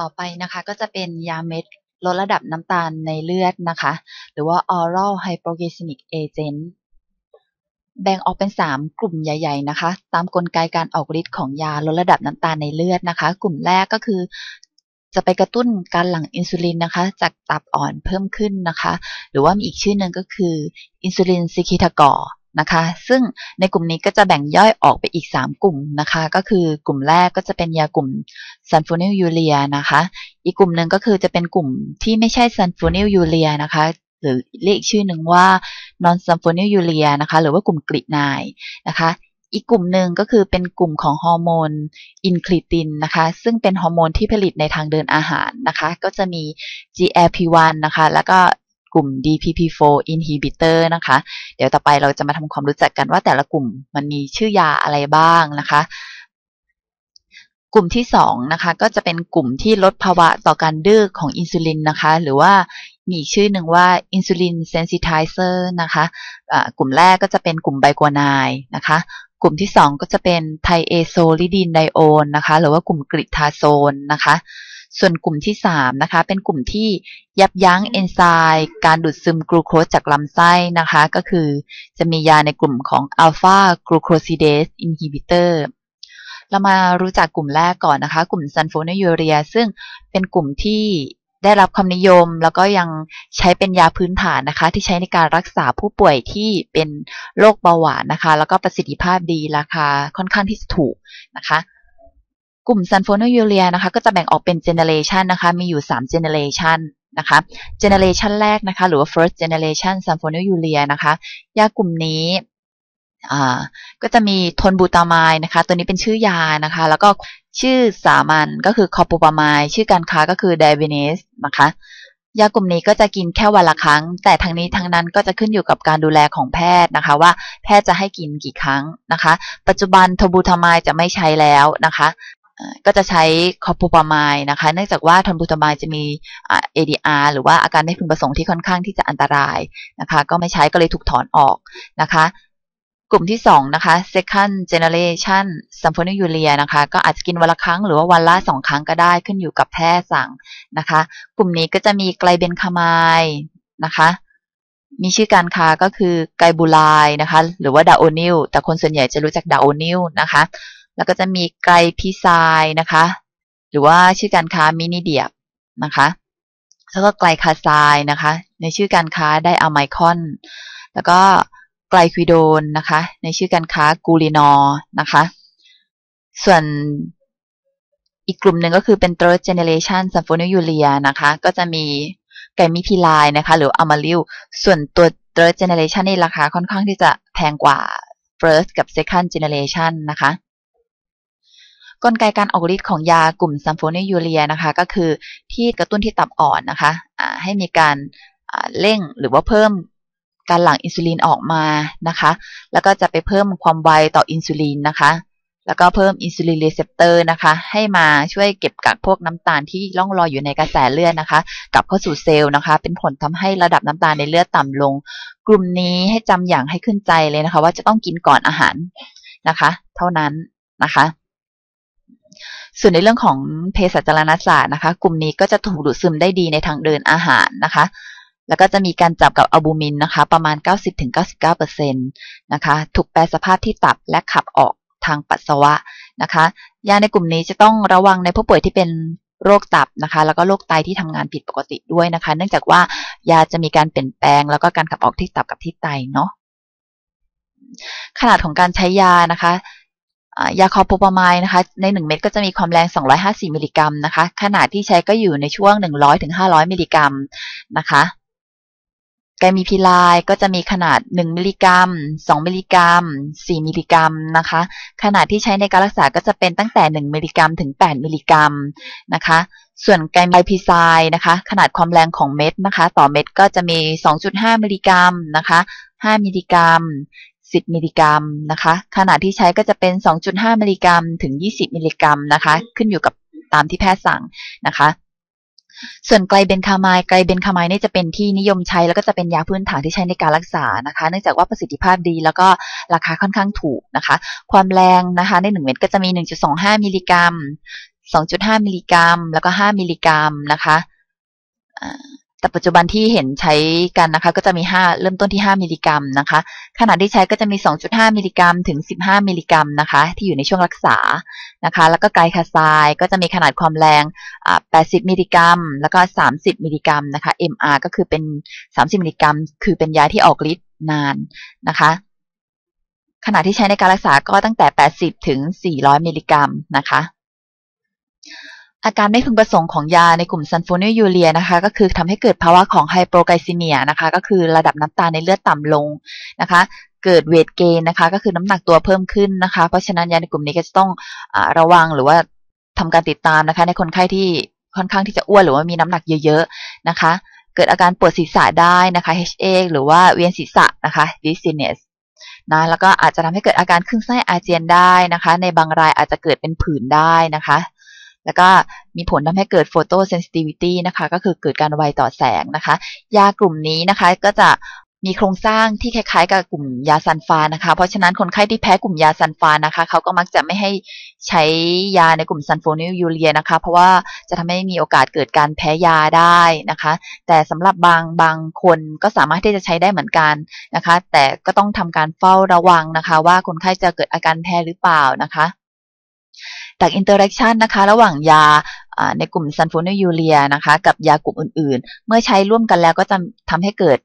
ต่อไปนะคะก็จะเป็นยาเม็ดลดระดับน้ำตาลในเลือดนะคะ หรือว่า oral hypoglycemic agent แบ่งออกเป็น 3 กลุ่มใหญ่ ๆ นะคะ ตามกลไกการออกฤทธิ์ของยาลดระดับน้ำตาลในเลือดนะคะ กลุ่มแรกก็คือ จะไปกระตุ้นการหลั่งอินซูลินนะคะ จากตับอ่อนเพิ่มขึ้นนะคะ หรือว่ามีอีกชื่อหนึ่งก็คืออินซูลินซิคิทากอร นะคะ ซึ่งในกลุ่มนี้ก็จะแบ่งย่อยออกไปอีก 3 กลุ่มนะคะ ก็คือกลุ่มแรกก็จะเป็นยากลุ่มซันฟูนิลยูเรียนะคะ อีกกลุ่มหนึ่งก็คือจะเป็นกลุ่มที่ไม่ใช่ซันฟูนิลยูเรียนะคะหรือเรียกอีกชื่อหนึ่งว่า non s u m p h o n i l u r e a นะคะ หรือว่ากลุ่มกรีนายนะคะอีกกลุ่มหนึ่งก็คือเป็นกลุ่มของฮอร์โมนอินคลิตินนะคะ ซึ่งเป็นฮอร์โมนที่ผลิตในทางเดินอาหารนะคะ ก็จะมี GLP-1 นะคะ แล้วก็ กลุ่ม DPP4 inhibitor นะคะ เดี๋ยวต่อไปเราจะมาทำความรู้จักกันว่าแต่ละกลุ่มมันมีชื่อยาอะไรบ้างนะคะ กลุ่มที่2นะคะก็จะเป็นกลุ่มที่ลดภาวะต่อการดื้อของอินซูลินนะคะ หรือว่ามีชื่อหนึ่งว่าอินซูลินเซนซิไทเซอร์นะคะะกลุ่มแรกก็จะเป็นกลุ่มไบโกนายนะคะกลุ่มที่ 2 ก็จะเป็นไทเอโซลิดินไดโอนนะคะ หรือว่ากลุ่มกริทาโซนนะคะ ส่วนกลุ่มที่3นะคะเป็นกลุ่มที่ยับยั้งเอนไซม์การดูดซึมกลูโคสจากลำไส้นะคะ ก็คือจะมียาในกลุ่มของอัลฟากลูโคซิเดสอินฮิบิเตอร์เรามารู้จักกลุ่มแรกก่อนนะคะ กลุ่มซันโฟนยูเรีย ซึ่งเป็นกลุ่มที่ได้รับความนิยมแล้วก็ยังใช้เป็นยาพื้นฐานนะคะ ที่ใช้ในการรักษาผู้ป่วยที่เป็นโรคเบาหวานนะคะ แล้วก็ประสิทธิภาพดีราคาค่อนข้างที่จะถูกนะคะ กลุ่มซันโฟนิยูเรียนะคะก็จะแบ่งออกเป็นเจเนเรชันนะคะมีอยู่3เจเนเรชันนะคะเจเนเรชันแรกนะคะหรือว่า first generation s u n p h o n i l u r e a นะคะยากลุ่มนี้ก็จะมีทนบูตามายนะคะ ตัวนี้เป็นชื่อยานะคะ แล้วก็ชื่อสามัญก็คือคอปูปามายชื่อการค้าก็คือไดเวเนสนะคะ ยากลุ่มนี้ก็จะกินแค่วันละครั้ง แต่ทั้งนี้ทั้งนั้นก็จะขึ้นอยู่กับการดูแลของแพทย์นะคะ ว่าแพทย์จะให้กินกี่ครั้งนะคะ ปัจจุบันทบูทามายจะไม่ใช้แล้วนะคะ ก็จะใช้คอปูปามายนะคะ เนื่องจากว่าทอนบูทามายจะมี ADR หรือว่าอาการไม่พึงประสงค์ที่ค่อนข้างที่จะอันตรายนะคะ ก็ไม่ใช้ก็เลยถูกถอนออกนะคะ กลุ่มที่2นะคะ second generation s y m p h o n i u r e a นะคะ ก็อาจจะกินวันละครั้งหรือว่าวันละ2ครั้งก็ได้ขึ้นอยู่กับแพทย์สั่งนะคะ กลุ่มนี้ก็จะมีไกลเบนคามายนะคะมีชื่อการค้าก็คือไกบูไลนะคะ หรือว่าดาโอนิลแต่คนส่วนใหญ่จะรู้จักดาโอนิลนะคะ แล้วก็จะมีไกลพีไซนะคะ หรือว่าชื่อการค้ามินิเดียบนะคะแล้วก็ไกลคาไซนะคะ ในชื่อการค้าไดอะไมคอน แล้วก็ไกลควิโดนนะคะ ในชื่อการค้ากูรินอนะคะ ส่วนอีกกลุ่มหนึ่งก็คือเป็น third generation s y m p h o n i u r e a นะคะ ก็จะมีไกมิพิลายนะคะ หรืออะมาริลส่วนตัว third generation นี่ราคาค่อนข้างที่จะแพงกว่า first กับ second generation นะคะ กลไกการออกฤทธิ์ของยากลุ่มซัมโฟนียูเรียนะคะ ก็คือที่กระตุ้นที่ตับอ่อนนะคะให้มีการเร่งหรือว่าเพิ่มการหลั่งอินซูลินออกมานะคะ แล้วก็จะไปเพิ่มความไวต่ออินซูลินนะคะ แล้วก็เพิ่มอินซูลินรีเซพเตอร์นะคะ ให้มาช่วยเก็บกักพวกน้ำตาลที่ล่องลอยอยู่ในกระแสเลือดนะคะ กลับเข้าสู่เซลล์นะคะ เป็นผลทำให้ระดับน้ำตาลในเลือดต่ำลง กลุ่มนี้ให้จำอย่างให้ขึ้นใจเลยนะคะ ว่าจะต้องกินก่อนอาหารนะคะ เท่านั้นนะคะ ส่วนในเรื่องของเภสัชจารณศาสตร์นะคะ กลุ่มนี้ก็จะถูกดูดซึมได้ดีในทางเดินอาหารนะคะ แล้วก็จะมีการจับกับอัลบูมินนะคะ ประมาณ 90-99%นะคะถูกแปรสภาพที่ตับและขับออกทางปัสสาวะนะคะยาในกลุ่มนี้จะต้องระวังในผู้ป่วยที่เป็นโรคตับนะคะ แล้วก็โรคไตที่ทำงานผิดปกติด้วยนะคะ เนื่องจากว่ายาจะมีการเปลี่ยนแปลง แล้วก็การขับออกที่ตับกับที่ไตเนาะขนาดของการใช้ยานะคะ ยาคอโปรปามายนะคะใน 1 เม็ดก็จะมีความแรง 250 มิลลิกรัมนะคะขนาดที่ใช้ก็อยู่ในช่วง 100-500 มิลลิกรัมนะคะไกมีพิลายก็จะมีขนาด 1 มิลลิกรัม 2 มิลลิกรัม 4 มิลลิกรัมนะคะ ขนาดที่ใช้ในการรักษาก็จะเป็นตั้งแต่ 1 มิลลิกรัมถึง 8 มิลลิกรัมนะคะ ส่วนไกมีพิไซนะคะ ขนาดความแรงของเม็ดนะคะ ต่อเม็ดก็จะมี 2.5 มิลลิกรัมนะคะ 5 มิลลิกรัม 10 มิลลิกรัมนะคะ ขนาดที่ใช้ก็จะเป็น 2.5 มิลลิกรัม ถึง 20 มิลลิกรัมนะคะ ขึ้นอยู่กับตามที่แพทย์สั่งนะคะ ส่วนไกลเบนคามายไกลเบนคามายนี่จะเป็นที่นิยมใช้แล้วก็จะเป็นยาพื้นฐานที่ใช้ในการรักษานะคะ เนื่องจากว่าประสิทธิภาพดีแล้วก็ราคาค่อนข้างถูกนะคะ ความแรงนะคะใน1เม็ดก็จะมี 1.25 มิลลิกรัม 2.5 มิลลิกรัม แล้วก็ 5 มิลลิกรัมนะคะ แต่ปัจจุบันที่เห็นใช้กันนะคะ ก็จะมี 5 เริ่มต้นที่ 5 มิลลิกรัมนะคะ ขนาดที่ใช้ก็จะมี 2.5 มิลลิกรัมถึง 15 มิลลิกรัมนะคะ ที่อยู่ในช่วงรักษานะคะ แล้วก็ไกลคาไซก็จะมีขนาดความแรง 80 มิลลิกรัม แล้วก็ 30 มิลลิกรัมนะคะ MR ก็คือเป็น 30 มิลลิกรัม คือเป็นยาที่ออกฤทธิ์นานนะคะขนาดที่ใช้ในการรักษาก็ตั้งแต่ 80 ถึง 400 มิลลิกรัมนะคะ อาการไม่พึงประสงค์ของยาในกลุ่มซันโฟนิลยูเรียนะคะ ก็คือทำให้เกิดภาวะของไฮโปรไกซีเมียนะคะ ก็คือระดับน้ำตาลในเลือดต่ำลงนะคะ เกิดเวทเกนนะคะ ก็คือน้ำหนักตัวเพิ่มขึ้นนะคะ เพราะฉะนั้นยาในกลุ่มนี้ก็จะต้องอระวังหรือว่าทำการติดตามนะคะ ในคนไข้ที่ค่อนข้างที่จะอ้วนหรือว่ามีน้ำหนักเยอะๆนะคะ เกิดอาการปวดศีรษะได้นะคะ HA หรือว่าเวียนศีรษะนะคะ dizziness นะแล้วก็อาจจะทำให้เกิดอาการคลื่นไส้อาเจียนได้นะคะ ในบางรายอาจจะเกิดเป็นผื่นได้นะคะ แล้วก็มีผลทำให้เกิดโฟโตเซนซิทิวิตี้นะคะ ก็คือเกิดการไวต่อแสงนะคะ ยากลุ่มนี้นะคะก็จะมีโครงสร้างที่คล้ายๆ กับกลุ่มยาซันฟานะคะ เพราะฉะนั้นคนไข้ที่แพ้กลุ่มยาซันฟานะคะเขาก็มักจะไม่ให้ใช้ยาในกลุ่มซันโฟนิลยูเรียนะคะ เพราะว่าจะทำให้มีโอกาสเกิดการแพ้ยาได้นะคะ แต่สำหรับบางบางคนก็สามารถที่จะใช้ได้เหมือนกันนะคะ แต่ก็ต้องทำการเฝ้าระวังนะคะ ว่าคนไข้จะเกิดอาการแพ้หรือเปล่านะคะ จากอินเตอร์แอคชันนะคะ ระหว่างยาในกลุ่มซันโฟนิยูเรียนะคะ กับยากลุ่มอื่นๆ เมื่อใช้ร่วมกันแล้วก็จะทำให้เกิด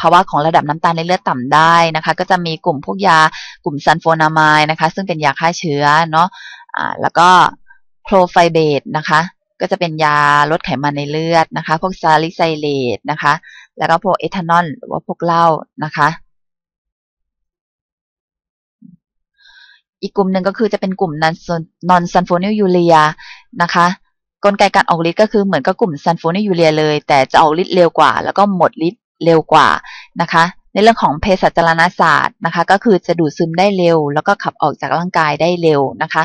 ภาวะของระดับน้ำตาลในเลือดต่ำได้นะคะ ก็จะมีกลุ่มพวกยากลุ่มซันโฟนามายนะคะ ซึ่งเป็นยาฆ่าเชื้อเนาะะแล้วก็โครไฟเบตนะคะ ก็จะเป็นยาลดไขมันในเลือดนะคะ พวกซาลิไซเลตนะคะ แล้วก็พวกเอทานอลหรือว่าพวกเหล้านะคะ อีกกลุ่มหนึ่งก็คือจะเป็นกลุ่มนอนซันโฟนิลยูเรียนะคะ กลไกการออกฤทธิ์ก็คือเหมือนกับกลุ่มซันโฟนิลยูเรียเลย แต่จะออกฤทธิ์เร็วกว่า แล้วก็หมดฤทธิ์เร็วกว่านะคะ ในเรื่องของเภสัชจรณศาสตร์นะคะ ก็คือจะดูดซึมได้เร็ว แล้วก็ขับออกจากร่างกายได้เร็วนะคะ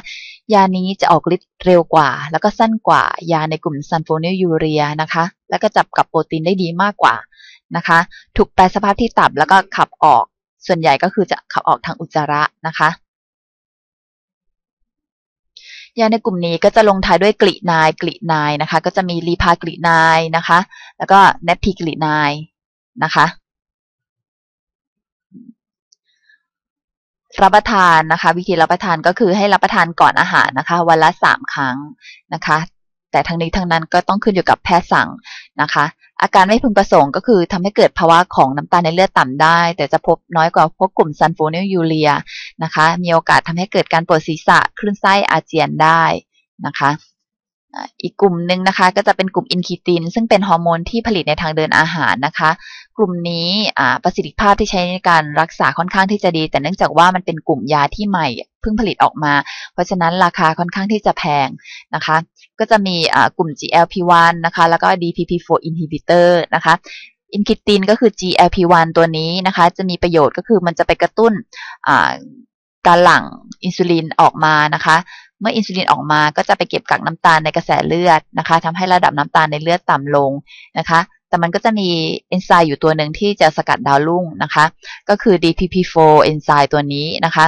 ยานี้จะออกฤทธิ์เร็วกว่า แล้วก็สั้นกว่ายาในกลุ่มซันโฟนิลยูเรียนะคะ แล้วก็จับกับโปรตีนได้ดีมากกว่านะคะถูกแปลสภาพที่ตับแล้วก็ขับออกส่วนใหญ่ก็คือจะขับออกทางอุจจาระนะคะ ยาในกลุ่มนี้ก็จะลงท้ายด้วยกลีนายกลีนายนะคะ ก็จะมีรีพากลีนายนะคะ แล้วก็เนปพีกลีนายนะคะรับประทานนะคะ วิธีรับประทานก็คือให้รับประทานก่อนอาหารนะคะ วันละสามครั้งนะคะ แต่ทั้งนี้ทั้งนั้นก็ต้องขึ้นอยู่กับแพทย์สั่ง นะคะ อาการไม่พึงประสงค์ก็คือทำให้เกิดภาวะของน้ำตาลในเลือดต่ำได้ แต่จะพบน้อยกว่าพวกกลุ่มซันโฟนิลยูเรียนะคะ มีโอกาสทำให้เกิดการปวดศีรษะคลื่นไส้อาเจียนได้นะคะอีกกลุ่มหนึ่งนะคะก็จะเป็นกลุ่มอินคิติน ซึ่งเป็นฮอร์โมนที่ผลิตในทางเดินอาหารนะคะ กลุ่มนี้ประสิทธิภาพที่ใช้ในการรักษาค่อนข้างที่จะดี แต่เนื่องจากว่ามันเป็นกลุ่มยาที่ใหม่เพิ่งผลิตออกมา เพราะฉะนั้นราคาค่อนข้างที่จะแพงนะคะ ก็จะมีกลุ่ม GLP-1 นะคะ แล้วก็ DPP-4 inhibitor นะคะอินคิตินก็คือ GLP-1 ตัวนี้นะคะ จะมีประโยชน์ก็คือมันจะไปกระตุ้นการหลั่งอินซูลินออกมานะคะ เมื่ออินซูลินออกมาก็จะไปเก็บกักน้ำตาลในกระแสเลือดนะคะทำให้ระดับน้ำตาลในเลือดต่ำลงนะคะ แต่มันก็จะมีเอนไซม์อยู่ตัวหนึ่งที่จะสกัดดาวรุ่งนะคะ ก็คือ DPP4 เอนไซม์ตัวนี้นะคะ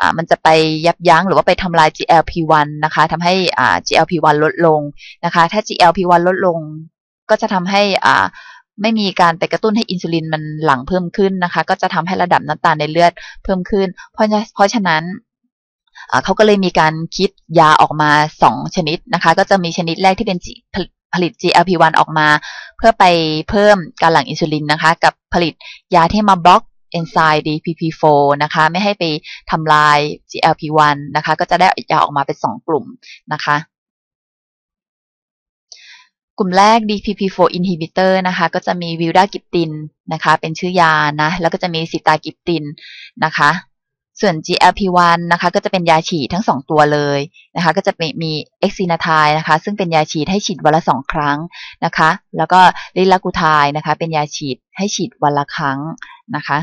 อ่ามันจะไปยับยั้งหรือว่าไปทำลาย GLP1 นะคะทำให้อ่า GLP1 ลดลงนะคะ ถ้า GLP1 ลดลง ก็จะทำให้อ่าไม่มีการไปกระตุ้นให้อินซูลินมันหลั่งเพิ่มขึ้นนะคะ ก็จะทำให้ระดับน้ำตาลในเลือดเพิ่มขึ้น เพราะเพราะฉะนั้นเขาก็เลยมีการคิดยาออกมา 2 ชนิดนะคะ ก็จะมีชนิดแรกที่เป็น ผลิต GLP-1 ออกมา เพื่อไปเพิ่มการหลั่งอินซูลินนะคะ กับผลิตยาที่มาบล็อกเอนไซม์ DPP4 นะคะ ไม่ให้ไปทำลาย GLP-1 นะคะ ก็จะได้ยาออกมาเป็น2กลุ่มนะคะ กลุ่มแรก DPP4 inhibitor นะคะ ก็จะมีวิลดากิปตินนะคะ เป็นชื่อยานะ แล้วก็จะมีซิตากิปตินนะคะ ส่วน GLP-1 นะคะก็จะเป็นยาฉีดทั้ง 2 ตัวเลยนะคะก็จะมีเอ็กซินาทายนะคะ ซึ่งเป็นยาฉีดให้ฉีดวันละ 2 ครั้งนะคะ แล้วก็ลิลากูทายนะคะ เป็นยาฉีดให้ฉีดวันละครั้งนะคะ